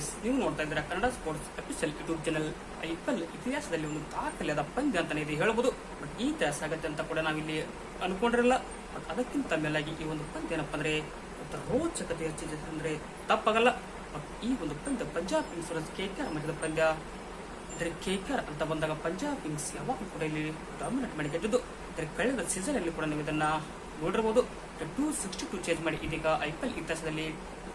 Guys ನೀವು ನೋಡ್ತಾ ಇದ್ದೀರಾ Kannada sports official YouTube channel I P L ಇತಿಹಾಸದಲ್ಲಿ ಒಂದು ದಾಖಲೆಯಾದ ಪಂದ್ಯ ಅಂತಾನೆ ಇದೆ ಹೇಳ್ಬೋದು. ಬಟ್ ಈ ಇತಿಹಾಸ ಆಗತ್ತೆ ಅಂತ ಕೂಡ ನಾವಿಲ್ಲಿ ಅನ್ಕೊಂಡಿರಲ್ಲ. ಬಟ್ ಅದಕ್ಕಿಂತ ಮೇಲಾಗಿ ಈ ಒಂದು ಪಂದ್ಯ ಏನಪ್ಪ ಅಂದ್ರೆ ರೋಚಕತೆ ಹೆಚ್ಚಿದೆ ಅಂದ್ರೆ ತಪ್ಪಾಗಲ್ಲ. ಬಟ್ ಈ ಒಂದು ಪಂದ್ಯ ಪಂಜಾಬ್ ವರ್ಸಸ್ ಕೆ ಕೆ ಮಧ್ಯದ ಪಂದ್ಯ. ಅಂದರೆ ಆರ್ ಅಂತ ಬಂದಾಗ ಪಂಜಾಬ್ ಕಿಂಗ್ಸ್ ಯಾವಾಗ ಕೂಡ ಇಲ್ಲಿ ಡಾಮಿನೇಟ್ ಮಾಡಿ ಗೆದ್ದಿದ್ದು. ಅಂದರೆ ಕಳೆದ ಸೀಸನ್ ಅಲ್ಲಿ ಕೂಡ ನೀವು ಇದನ್ನ ನೋಡಿರ್ಬೋದು. ಟೂ ಸಿಕ್ಸ್ಟಿ ಟು ಚೇಂಜ್ ಮಾಡಿ ಇದೀಗ ಐ ಪಿ ಎಲ್ ಇತಿಹಾಸದಲ್ಲಿ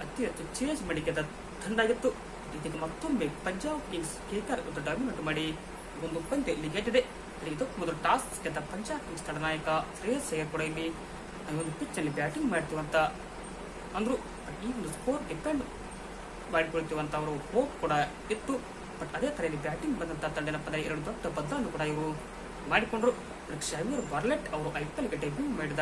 ಅತಿ ಹೆಚ್ಚು ಚೇಂಜ್ ಮಾಡಿ ಗೆದ್ದ ತಂಡ ಆಗಿತ್ತು ಇದೀಗ ಮತ್ತೊಮ್ಮೆ ಪಂಜಾಬ್ ಕಿಂಗ್ಸ್ ಕೇಕರ್ ಡಾಮಿನೇಟ್ ಮಾಡಿ. ಒಂದು ಪಂದ್ಯ ಇಲ್ಲಿ ಗೆದ್ದಿದೆ ಇದಕ್ಕೂ ಮೊದಲು ಟಾಸ್ ಗೆದ್ದ ಪಂಜಾಬ್ ಕಿಂಗ್ಸ್ ತಂಡ ನಾಯಕ ಶ್ರೇಯಸ್ ಅಯ್ಯರ್ ಕೂಡ ಇಲ್ಲಿ ಒಂದು ಪಿಚ್ ಅಲ್ಲಿ ಬ್ಯಾಟಿಂಗ್ ಮಾಡ್ತೀವಂತ ಅಂದ್ರು. ಈ ಒಂದು ಸ್ಕೋರ್ ಡಿಪೆಂಡ್ ಮಾಡಿಕೊಳ್ತೀವಿ ಅಂತ ಅವರು ಹೋಪ್ ಕೂಡ ಇತ್ತು. ಬಟ್ ಅದೇ ತರ ಇಲ್ಲಿ ಬ್ಯಾಟಿಂಗ್ ಬಂದಂತ ತಂಡ ಏನಪ್ಪ ಎರಡು ದೊಡ್ಡ ಬದಲಾವಣೆ ಕೂಡ ಇವರು ಮಾಡಿಕೊಂಡ್ರು. ಶಮೀರ್ ಬರ್ಲೆಟ್ ಅವರು ಐ ಪಿ ಡೆಬ್ಯೂ ಮಾಡಿದ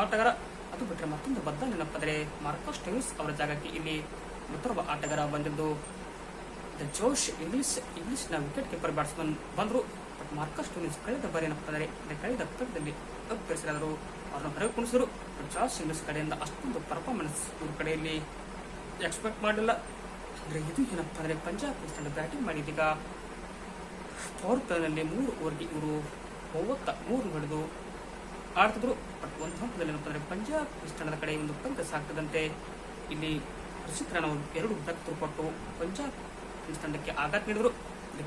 ಆಟಗಾರ. ಅದು ಬಿಟ್ಟರೆ ಮತ್ತೊಂದು ಬದಲಾವಣೆ ಮಾರ್ಕಸ್ ಮಾರ್ಕೋಸ್ ಟೆವಿಸ್ ಅವರ ಜಾಗಕ್ಕೆ ಇಲ್ಲಿ ಮತ್ತೊಬ್ಬ ಆಟಗಾರ ಬಂದಿದ್ದು. ಜೋಶ್ ಇಂಗ್ಲಿಷ್ ಇಂಗ್ಲಿಷ್ನ ವಿಕೆಟ್ ಕೀಪರ್ ಬ್ಯಾಟ್ಸ್ಮನ್ ಬಂದರು ಬಟ್ ಮಾರ್ಕಸ್ ಟೂನಿಸ್ ಕಳೆದ ಬಾರಿ ಏನಪ್ಪ ಅಂದರೆ ಕಳೆದ ಪಂದ್ಯದಲ್ಲಿ ಅಭ್ಯರ್ಥಿಸಿದರು ಅವ್ರನ್ನ ಹೊರಗೆ ಕುಣಿಸಿದ್ರು ಜಾಶ್ ಇಂಗ್ಲಿಷ್ ಕಡೆಯಿಂದ ಅಷ್ಟೊಂದು ಪರ್ಫಾರ್ಮೆನ್ಸ್ ಇವ್ರ ಕಡೆಯಲ್ಲಿ ಎಕ್ಸ್ಪೆಕ್ಟ್ ಮಾಡಲಿಲ್ಲ ಅಂದರೆ ಇದು ಏನಪ್ಪ ಅಂದರೆ ಪಂಜಾಬ್ ತಂಡ ಬ್ಯಾಟಿಂಗ್ ಮಾಡಿದೀಗ ಪವರ್ ಪ್ಲೇನಲ್ಲಿ ಮೂರು ಓವರ್ಗೆ ಇವರು ಮೂವತ್ತ ಮೂರು ಹೊಡೆದು ಆಡ್ತಿದ್ರು. ಬಟ್ ಒಂದು ಹಂತದಲ್ಲಿ ಏನಪ್ಪ ಅಂದರೆ ಪಂಜಾಬ್ ತಂಡದ ಕಡೆ ಒಂದು ಪಂದ್ಯ ಸಾಕ್ತದಂತೆ ಇಲ್ಲಿ ಅವರು ಎರಡು ಬ್ರೆಕ್ ಕೊಟ್ಟು ಪಂಜಾಬ್ ಕಿಂಗ್ಸ್ ತಂಡಕ್ಕೆ ಆಘಾತ ನೀಡಿದರು.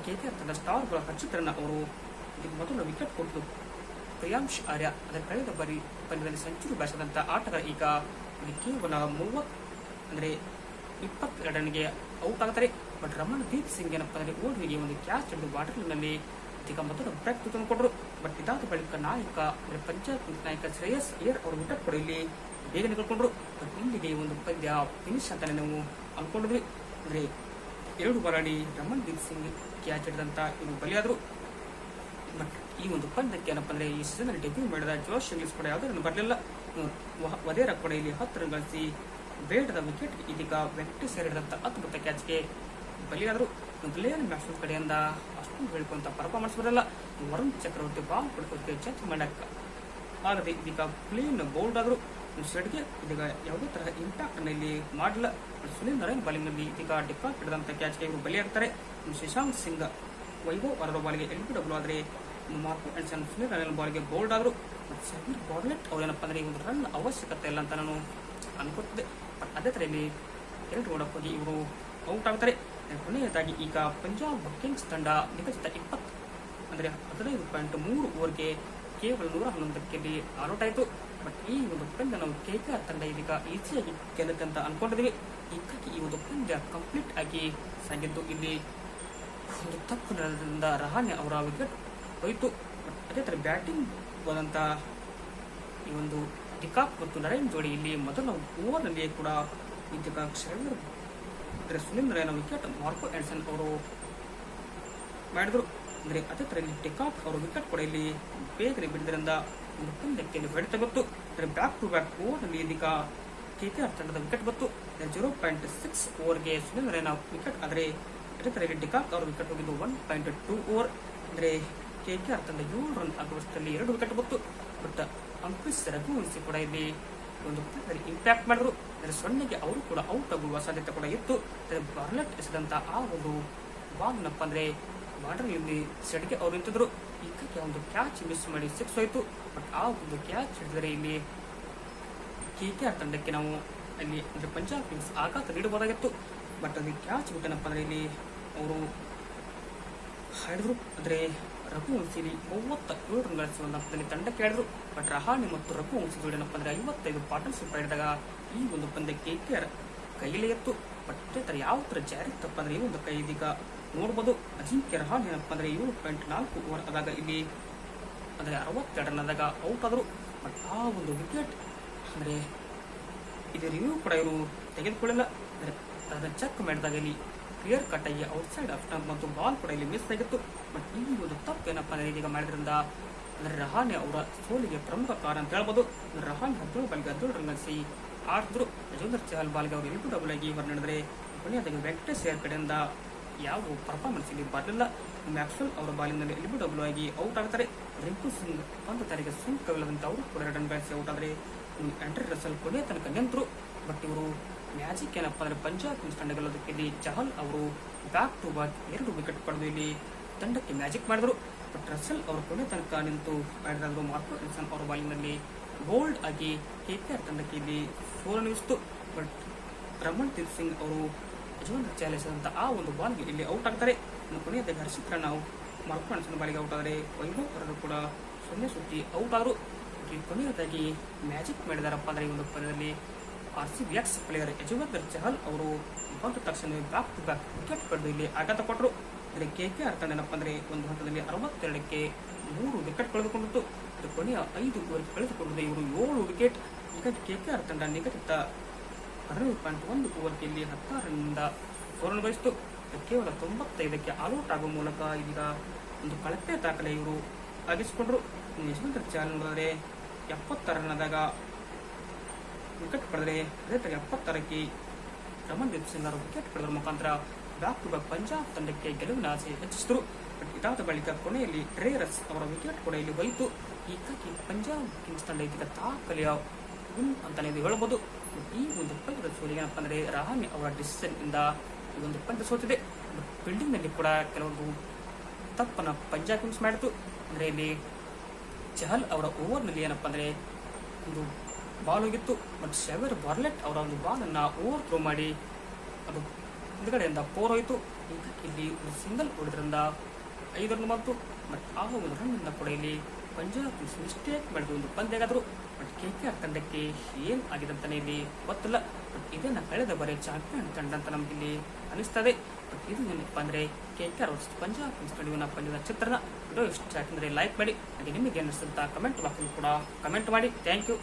ಕೆ ಕೆ ತಂಡ ಸ್ಟಾರ್ ಬಾಲರ್ ಹರ್ಷಿತ್ ರಾಣಾ ಅವರು ಇದಕ್ಕೆ ಮೊದಲು ವಿಕೆಟ್ ಕೊಟ್ಟು ಪ್ರಿಯಾಂಶ್ ಆರ್ಯ ಅದರ ಕಳೆದ ಬಾರಿ ಪಂದ್ಯದಲ್ಲಿ ಸೆಂಚುರಿ ಬಾರಿಸಿದಂಥ ಆಟಗಾರ ಈಗ ಕೇವಲ ಮೂವತ್ ಅಂದರೆ ಇಪ್ಪತ್ತೆರಡು ರನ್ಗೆ ಔಟ್ ಆಗ್ತಾರೆ. ಬಟ್ ರಮಣ್ ದೀಪ್ ಸಿಂಗ್ ಏನಪ್ಪ ಅಂದರೆ ಓಡಿಗೆ ಒಂದು ಕ್ಯಾಚ್ ಹಿಡಿದು ಬಾಟಲ್ನಲ್ಲಿ ಇದೀಗ ಮೊದಲು ಬ್ರೇಕ್ ತಂದುಕೊಟ್ರು ಬಟ್ ಇದಾದ ಬಳಿಕ ನಾಯಕ, ಅಂದರೆ ಪಂಚಾಯತ್ ನಾಯಕ ಶ್ರೇಯಸ್ ಅಯ್ಯರ್ ಅವರು ವಿಕೆಟ್ ಕೊಡಲಿ ಬೇಗ ಬೇಗನೆ ಕಳ್ಕೊಂಡ್ರು ಬಟ್ ಇಲ್ಲಿಗೆ ಒಂದು ಪಂದ್ಯ ಫಿನಿಶ್ ಅಂತಲೇ ನಾವು ಅಂದ್ಕೊಂಡಿದ್ವಿ ಅಂದರೆ ಎರಡು ಬಾರಾಡಿ ರಮನ್ ದೀಪ್ ಸಿಂಗ್ ಕ್ಯಾಚ್ ಹಿಡಿದಂತ ಇವರು ಬಲಿಯಾದರು. ಬಟ್ ಈ ಒಂದು ಪಂದ್ಯಕ್ಕೆ ಏನಪ್ಪ ಅಂದ್ರೆ ಈ ಸೀಸನ್ ಡೆಬ್ಯೂ ಮಾಡಿದ ಜೋಶ್ ಇಂಗ್ಲಿಷ್ ಕೂಡ ಯಾವುದನ್ನು ಬರಲಿಲ್ಲ. ವದೇರ ಕೂಡ ಇಲ್ಲಿ ಹತ್ತು ರನ್ ಗಳಿಸಿ ಬೇಡದ ವಿಕೆಟ್ ಇದೀಗ ವೆಂಕಟೇಶ್ ಹಿಡಿದಂತ ಅದ್ಭುತ ಕ್ಯಾಚ್ಗೆ ಬಲಿಯಾದರು. ಗ್ಲೇನ್ ಮ್ಯಾಕ್ಸಿಮಮ್ ಕಡೆಯಿಂದ ಅಷ್ಟು ಹೇಳ್ಕೊಂತ ಪರ್ಫಾರ್ಮೆನ್ಸ್ ಬರಲ್ಲ ವರುಣ್ ಚಕ್ರವರ್ತಿ ಬಾಲ್ ಕೊಡ್ಕೋಕೆ ಚೇಂಜ್ ಮಾಡಕ್ಕೆ ಆಗದೆ ಇದೀಗ ಕ್ಲೀನ್ ಬೌಲ್ಡ್ ಆದ್ರು. ಶೆಡ್ಗೆ ಇದೀಗ ಯಾವುದೇ ತರಹ ಇಂಪ್ಯಾಕ್ಟ್ ಇಲ್ಲಿ ಮಾಡಲ್ಲ ಸುನೀಲ್ ನರೇನ್ ಬಾಲಿಂಗ್ನಲ್ಲಿ ಇದೀಗ ಡಿಫಾಲ್ಟ್ ಹಿಡಿದಂತ ಕ್ಯಾಚ್ಗೆ ಇವರು ಬಲಿಯಾಗ್ತಾರೆ. ಶಶಾಂಕ್ ಸಿಂಗ್, ವೈಭವ್ ಅವರ ಬಾಲ್ಗೆ ಎಲ್ ಬಿ ಡಬ್ಲ್ಯೂ ಆದರೆ ಮಾರ್ಕು ಆ್ಯಂಡ್ ಸುನೀಲ್ ನರೇನ್ ಬಾಲ್ಗೆ ಬೌಲ್ಡ್ ಆದ್ರು. ಸಮೀರ್ ಬಾರ್ಲೆಟ್ ಅವ್ರೇನಪ್ಪ ಅಂದ್ರೆ ಈ ಒಂದು ರನ್ ಅವಶ್ಯಕತೆ ಇಲ್ಲ ಅಂತ ನಾನು ಅನ್ಕೋತಿದ್ದೆ ಬಟ್ ಅದೇ ಥರ ಇಲ್ಲಿ ಎರಡು ಓಡಕ್ಕೆ ಹೋಗಿ ಇವರು ಔಟ್ ಆಗ್ತಾರೆ. ಕೊನೆಯದಾಗಿ ಈಗ ಪಂಜಾಬ್ ಕಿಂಗ್ಸ್ ತಂಡ ನಿಗದಿತ ಇಪ್ಪತ್ತು ಅಂದರೆ ಹದಿನೈದು ಪಾಯಿಂಟ್ ಮೂರು ಓವರ್ಗೆ ಕೇವಲ ನೂರ ಹನ್ನೊಂದಕ್ಕೆ ಔಟ್ ಆಯಿತು ಬಟ್ ಈ ಒಂದು ಪಂದ್ಯ ನಾವು ಕೆ ಕೆ ಆರ್ ತಂಡ ಇದೀಗ ಈಸಿಯಾಗಿ ಗೆಲ್ಲುತ್ತೆ ಅಂತ ಅನ್ಕೊಂಡಿದ್ವಿ. ಹೀಗಾಗಿ ಈ ಒಂದು ಪಂದ್ಯ ಕಂಪ್ಲೀಟ್ ಆಗಿ ಸಾಗಿದ್ದು ಇಲ್ಲಿ ಒಂದು ತಪ್ಪು ನಡೆದಿಂದ ರಹಾನೆ ಅವರ ವಿಕೆಟ್ ಹೋಯಿತು. ಬಟ್ ಅದೇ ಥರ ಬ್ಯಾಟಿಂಗ್ ಬಂದಂಥ ಈ ಒಂದು ಟಿಕಾಪ್ ಮತ್ತು ನರೇನ್ ಜೋಡಿ ಇಲ್ಲಿ ಮೊದಲ ಓವರ್ನಲ್ಲಿಯೇ ಕೂಡ ಇದೀಗ ಶರೀರ್ ನರೇನ್ ವಿಕೆಟ್ ಮಾರ್ಕೋ ಆ್ಯಂಡ್ಸನ್ ಅವರು ಮಾಡಿದ್ರು. ಅಂದರೆ ಅದೇ ಥರ ಇಲ್ಲಿ ಆಫ್ ಅವರು ವಿಕೆಟ್ ಕೂಡ ಇಲ್ಲಿ ಬೇಗನೆ ಬಿಡಿದ್ರಿಂದ ಒಂದು ಪಂದ್ಯಕ್ಕೆ ಇಲ್ಲಿ ಹೊಡೆತ ಗೊತ್ತು. ಅಂದರೆ ಬ್ಯಾಕ್ ಟು ಬ್ಯಾಕ್ ಓವರ್ನಲ್ಲಿ ಇದೀಗ ಕೆ ಕೆ ಆರ್ ತಂಡದ ವಿಕೆಟ್ ಬಂತು ಜೀರೋ ಪಾಯಿಂಟ್ ಸಿಕ್ಸ್ ಓವರ್ಗೆ ಸುನಿಲ್ ರೈನಾ ವಿಕೆಟ್ ಆದರೆ ಅದೇ ಥರ ಡಿಕಾಕ್ ಅವರು ವಿಕೆಟ್ ಹೋಗಿದ್ದು ಒನ್ ಪಾಯಿಂಟ್ ಟೂ ಓವರ್ ಅಂದರೆ ಕೆ ಕೆ ಆರ್ ತಂಡ ಏಳು ರನ್ ಆಗುವಷ್ಟರಲ್ಲಿ ಎರಡು ವಿಕೆಟ್ ಬಂತು ಬಟ್ ಅಂಕುಶ್ ರಘುವಂಶಿ ಕೂಡ ಇಲ್ಲಿ ಒಂದು ಇಂಪ್ಯಾಕ್ಟ್ ಮಾಡಿದ್ರು. ಅಂದರೆ ಸೊನ್ನೆಗೆ ಅವರು ಕೂಡ ಔಟ್ ಆಗುವ ಸಾಧ್ಯತೆ ಕೂಡ ಇತ್ತು. ಅಂದರೆ ಬಾರ್ಲೆಟ್ ಎಸೆದಂತ ಆ ಒಂದು ಬಾಲ್ನಪ್ಪ ಅಂದರೆ ಬಾರ್ಡರ್ ಇಲ್ಲಿ ಸೆಡ್ಗೆ ಅವ್ರು ನಿಂತಿದ್ರು. ಈಗಕ್ಕೆ ಒಂದು ಕ್ಯಾಚ್ ಮಿಸ್ ಮಾಡಿ ಸಿಕ್ಸ್ ಹೋಯ್ತು. ಬಟ್ ಆ ಒಂದು ಕ್ಯಾಚ್ ಹಿಡಿದರೆ ಇಲ್ಲಿ ಕೆ ಆರ್ ತಂಡಕ್ಕೆ ನಾವು ಅಲ್ಲಿ ಅಂದರೆ ಪಂಜಾಬ್ ಕಿಂಗ್ಸ್ ಆಘಾತ ನೀಡಬಹುದಾಗಿತ್ತು. ಬಟ್ ಅಲ್ಲಿ ಕ್ಯಾಚ್ ಬಿಟ್ಟನಪ್ಪ ಅಂದರೆ ಇಲ್ಲಿ ಅವರು ಹಾಡಿದ್ರು ಅಂದರೆ ರಘುವಂಶಿಲಿ ಮೂವತ್ತ ಏಳು ರನ್ ಗಳಿಸುವ ತಂಡ ಆಡಿದ್ರು ಬಟ್ ರಹಾನೆ ಮತ್ತು ರಘುವಂಶಿ ಜೋಡಿ ಏನಪ್ಪ ಅಂದ್ರೆ ಐವತ್ತೈದು ಪಾರ್ಟ್ನರ್ಶಿಪ್ ಆಡಿದಾಗ ಈ ಒಂದು ಪಂದ್ಯ ಕೆ ಕೆ ಆರ್ ಕೈಲೇ ಎತ್ತು ಬಟ್ ತರ ಯಾವ ತರ ಜಾರಿ ತಪ್ಪ ಅಂದರೆ ಈ ಒಂದು ಕೈ ಇದೀಗ ನೋಡ್ಬೋದು ಅಜಿಂಕ್ಯ ರಹಾನ್ ಏನಪ್ಪ ಅಂದ್ರೆ ಏಳು ಪಾಯಿಂಟ್ ನಾಲ್ಕು ಓವರ್ ಆದಾಗ ಇಲ್ಲಿ ಅಂದರೆ ಅರವತ್ತೆರಡು ರನ್ ಆದಾಗ ಔಟ್ ಆದರು ಬಟ್ ಆ ಒಂದು ವಿಕೆಟ್ ಅಂದರೆ ಇದು ರಿವ್ಯೂ ಕೂಡ ಇವರು ತೆಗೆದುಕೊಳ್ಳಲ್ಲ ಅಂದರೆ ಅದನ್ನು ಚೆಕ್ ಮಾಡಿದಾಗ ಇಲ್ಲಿ ಕ್ಲಿಯರ್ ಕಟ್ ಆಗಿ ಔಟ್ಸೈಡ್ ಆಫ್ ಸ್ಟಂಪ್ ಮತ್ತು ಬಾಲ್ ಕೂಡ ಇಲ್ಲಿ ಮಿಸ್ ಆಗಿತ್ತು. ಬಟ್ ಈ ಒಂದು ತಪ್ಪು ಏನಪ್ಪ ಇದೀಗ ಮಾಡಿದ್ರಿಂದ ರಹಾನೆ ಅವರ ಸೋಲಿಗೆ ಪ್ರಮುಖ ಕಾರಣ ಅಂತ ಹೇಳ್ಬೋದು. ರಹಾನೆ ಹದಿನೇಳು ಬಾಲ್ಗೆ ಹದಿನೇಳು ರನ್ ಗಳಿಸಿ ಆಡಿದ್ರು ಯಜೇಂದ್ರ ಚಹಲ್ ಬಾಲ್ಗೆ ಅವರು ಎಂಟು ಡಬಲ್ ಆಗಿ ಹೊರ ನಡೆದ್ರೆ ಕೊನೆಯದಾಗಿ ವೆಂಕಟೇಶ್ ಸೇರ್ ಕಡೆಯಿಂದ ಯಾವ ಪರ್ಫಾರ್ಮೆನ್ಸ್ ಇಲ್ಲಿ ಬರಲಿಲ್ಲ. ಮ್ಯಾಕ್ಸ್ವೆಲ್ ಅವರ ಬಾಲಿನಲ್ಲಿ ಎಲ್ಬಿ ಡಬ್ಲ್ಯೂ ಆಗಿ ಔಟ್ ಆಗ್ತಾರೆ. ರಿಂಕು ಸಿಂಗ್ ಒಂದು ತಾರೀಕು ಸುಂಕವಿಲ್ಲದಂತ ಅವರು ಕೂಡ ರನ್ ಗಳಿಸಿ ಔಟ್ ಆದರೆ ಎಂಟ್ರಿ ರಸಲ್ ಕೊನೆಯ ತನಕ ನಿಂತರು. ಬಟ್ ಇವರು ಮ್ಯಾಜಿಕ್ ಏನಪ್ಪ ಅಂದ್ರೆ ಪಂಜಾಬ್ ಕಿಂಗ್ಸ್ ತಂಡ ಗೆಲ್ಲೋದಕ್ಕೆ ಚಹಲ್ ಅವರು ಬ್ಯಾಕ್ ಟು ಬ್ಯಾಕ್ ಎರಡು ವಿಕೆಟ್ ಪಡೆದು ಇಲ್ಲಿ ತಂಡಕ್ಕೆ ಮ್ಯಾಜಿಕ್ ಮಾಡಿದರು. ಬಟ್ ರಸಲ್ ಅವರು ಕೊನೆ ತನಕ ನಿಂತು ಆಡಿದ್ರು ಮಾರ್ಕೋ ವಿಲ್ಸನ್ ಅವರ ಬಾಲಿಂಗ್ನಲ್ಲಿ ಬೋಲ್ಡ್ ಆಗಿ ಕೆ ಪಿ ಆರ್ ತಂಡಕ್ಕೆ ಇಲ್ಲಿ ಸೋಲನಿಸಿತು ಬಟ್ ರಮಣ್ದೀಪ್ ಸಿಂಗ್ ಅವರು ಯಜಮಾನ್ ಚಾಲಿಸಿದಂಥ ಆ ಒಂದು ಬಾಲ್ಗೆ ಇಲ್ಲಿ ಔಟ್ ಆಗ್ತಾರೆ. ಇನ್ನು ಕೊನೆಯದಾಗಿ ಹರ್ಷಿತ್ ನಾವು ಮಾರ್ಕೋ ವಿಲ್ಸನ್ ಬಾಲಿಗೆ ಔಟ್ ಆದರೆ ವೈಭವ್ ಅವರನ್ನು ಕೂಡ ಸೊನ್ನೆ ಸುತ್ತಿ ಔಟ್ ಆದರು. ಕೊನೆಯದಾಗಿ ಮ್ಯಾಜಿಕ್ ಮಾಡಿದಾರಪ್ಪ ಅಂದರೆ ಈ ಒಂದು ಪಂದ್ಯದಲ್ಲಿ R C B X player Yuzvendra Chahal ಅವರು ಬಂದ ತಕ್ಷಣ ಬ್ಯಾಕ್ ಟು ಬ್ಯಾಕ್ ವಿಕೆಟ್ ಪಡೆದು ಇಲ್ಲಿ ಆಘಾತ ಕೊಟ್ಟರು. ಅಂದರೆ ಕೆ ಕೆ ಆರ್ ತಂಡ ಏನಪ್ಪ ಅಂದರೆ ಒಂದು ಹಂತದಲ್ಲಿ ಅರವತ್ತೆರಡಕ್ಕೆ ಮೂರು ವಿಕೆಟ್ ಕಳೆದುಕೊಂಡಿತ್ತು. ಕೊನೆಯ ಐದು ಓವರ್ ಕಳೆದುಕೊಂಡಿದೆ. ಇವರು ಏಳು wicket wicket K K R ತಂಡ ನಿಗದಿತ ಹದಿನೈದು ಪಾಯಿಂಟ್ ಒಂದು ಓವರ್ಗೆ ಇಲ್ಲಿ ಹತ್ತಾರರಿಂದ ಬಯಸಿತು ಕೇವಲ ತೊಂಬತ್ತೈದಕ್ಕೆ ಆಲ್ಔಟ್ ಆಗುವ ಮೂಲಕ ಇದೀಗ ಒಂದು ಕಳಪೆ ದಾಖಲೆ ಇವರು ಆಗಿಸಿಕೊಂಡರು. ಯಶವಂತರ ಚಾಲ್ ನೋಡಿದರೆ ಎಪ್ಪತ್ತ ರನ್ನದಾಗ ವಿಕೆಟ್ ಪಡೆದರೆ ಅದೇ ತರ ಎಪ್ಪತ್ತಾರಕ್ಕೆ ರಮನ್ದೀಪ್ ಸಿಂಗ್ ಅವರು ವಿಕೆಟ್ ಪಡೆದರ ಮುಖಾಂತರ ಬ್ಯಾಕ್ ಟು ಬ್ಯಾಕ್ ಪಂಜಾಬ್ ತಂಡಕ್ಕೆ ಗೆಲುವಿನ ಆಸೆ ಹೆಚ್ಚಿಸಿದರು. ಇದಾದ ಬಳಿಕ ಕೊನೆಯಲ್ಲಿ ಟ್ರೇರಸ್ ಅವರ ವಿಕೆಟ್ ಕೂಡ ಇಲ್ಲಿ ಹೋಯಿತು. ಹೀಗಾಗಿ ಪಂಜಾಬ್ ಕಿಂಗ್ಸ್ ತಂಡ ಇದೀಗ ದಾಖಲೆಯ ಗುನ್ ಅಂತಲೇ ಹೇಳ್ಬೋದು ಈ ಒಂದು ಪಂದ್ಯದ ಸೋಲಿಗೆ ಏನಪ್ಪ ಅಂದರೆ ರಹಾನೆ ಅವರ ಡಿಸಿಷನ್ ಇಂದ ಈ ಒಂದು ಪಂದ್ಯ ಸೋತಿದೆ. ಬಿಲ್ಡಿಂಗ್ನಲ್ಲಿ ಕೂಡ ಕೆಲವೊಂದು ತಪ್ಪನ್ನ ಪಂಜಾಬ್ ಕಿಂಗ್ಸ್ ಮಾಡಿತು. ಅಂದರೆ ಇಲ್ಲಿ ಚಹಲ್ ಅವರ ಓವರ್ನಲ್ಲಿ ಏನಪ್ಪ ಅಂದರೆ ಒಂದು ಬಾಲ್ ಹೋಗಿತ್ತು ಬಟ್ ಶೆವರ್ ಬರ್ಲೆಟ್ ಅವರ ಒಂದು ಬಾಲನ್ನು ಓವರ್ ಥ್ರೋ ಮಾಡಿ ಅದು ಹಿಂದ್ಗಡೆಯಿಂದ ಪೋರ್ ಹೋಯಿತು. ಇಲ್ಲಿ ಒಂದು ಸಿಂಗಲ್ ಹೊಡೆದ್ರಿಂದ ಐದು ರನ್ ಬಂತು ಬಟ್ ಆ ಒಂದು ರನ್ನಿಂದ ಕೂಡ ಇಲ್ಲಿ ಪಂಜಾಬ್ ಮಿಸ್ಟೇಕ್ ಮಾಡಿದ ಒಂದು ಪಂದ್ಯಗಾದರು. ಬಟ್ ಕೆ ಕೆ ಆರ್ ತಂಡಕ್ಕೆ ಏನು ಆಗಿದೆ ಅಂತಾನೆ ಇಲ್ಲಿ ಗೊತ್ತಿಲ್ಲ. ಬಟ್ ಇದನ್ನ ಕಳೆದ ಬಾರಿ ಚಾಂಪಿಯನ್ ತಂಡ ಅಂತ ನಮ್ಗೆ ಇಲ್ಲಿ ಅನಿಸ್ತದೆ. ಬಟ್ ಇದು ನಿಮಗೆ ಅಂದ್ರೆ K K R Punjab Kings ನಡುವಿನ ಪಂದ್ಯದ ಚಿತ್ರನ ವಿಡಿಯೋ ಇಷ್ಟ ಯಾಕಂದ್ರೆ ಲೈಕ್ ಮಾಡಿ. ಹಾಗೆ ನಿಮಗೆ ಅನಿಸ್ತಂತ ಕಮೆಂಟ್ ಬಾಕ್ಸ್ ಕೂಡ ಕಮೆಂಟ್ ಮಾಡಿ. Thank you